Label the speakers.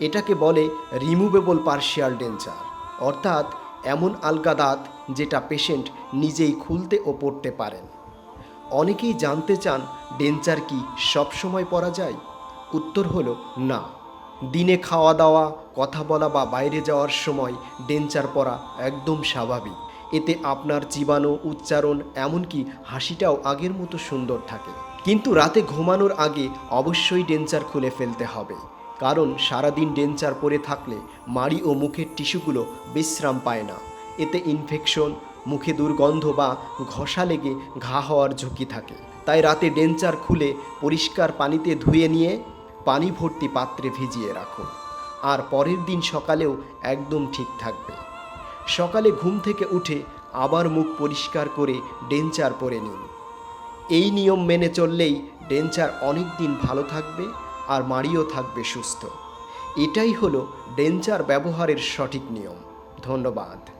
Speaker 1: এটাকে বলে removable partial denture অর্থাৎ এমন আলগা দাঁত যেটা পেশেন্ট নিজেই খুলতে ও পড়তে পারেন। অনেকেই জানতে চান ডেঞ্চার কি সবসময় পরা যায়? উত্তর হলো না। দিনে খাওয়া দাওয়া, কথা বলা বা বাইরে যাওয়ার সময় ডেঞ্চার পরা একদম স্বাভাবিক। এতে আপনার জীবাণু, উচ্চারণ, এমনকি হাসিটাও আগের মতো সুন্দর থাকে। কিন্তু রাতে ঘুমানোর আগে অবশ্যই ডেঞ্চার খুলে ফেলতে হবে। কারণ সারাদিন ডেঞ্চার পরে থাকলে মাড়ি ও মুখের টিস্যুগুলো বিশ্রাম পায় না। এতে ইনফেকশন মুখে দুর্গন্ধ বা ঘষা লেগে ঘা হওয়ার ঝুঁকি থাকে। তাই রাতে ডেঞ্চার খুলে পরিষ্কার পানিতে ধুয়ে নিয়ে পানি ভর্তি পাত্রে ভিজিয়ে রাখো আর পরের দিন সকালেও একদম ঠিক থাকবে। সকালে ঘুম থেকে উঠে আবার মুখ পরিষ্কার করে ডেঞ্চার পরে নিন। এই নিয়ম মেনে চললেই ডেঞ্চার অনেক দিন ভালো থাকবে আর মারিও থাকবে সুস্থ। এটাই হলো ডেঞ্জার ব্যবহারের সঠিক নিয়ম। ধন্যবাদ।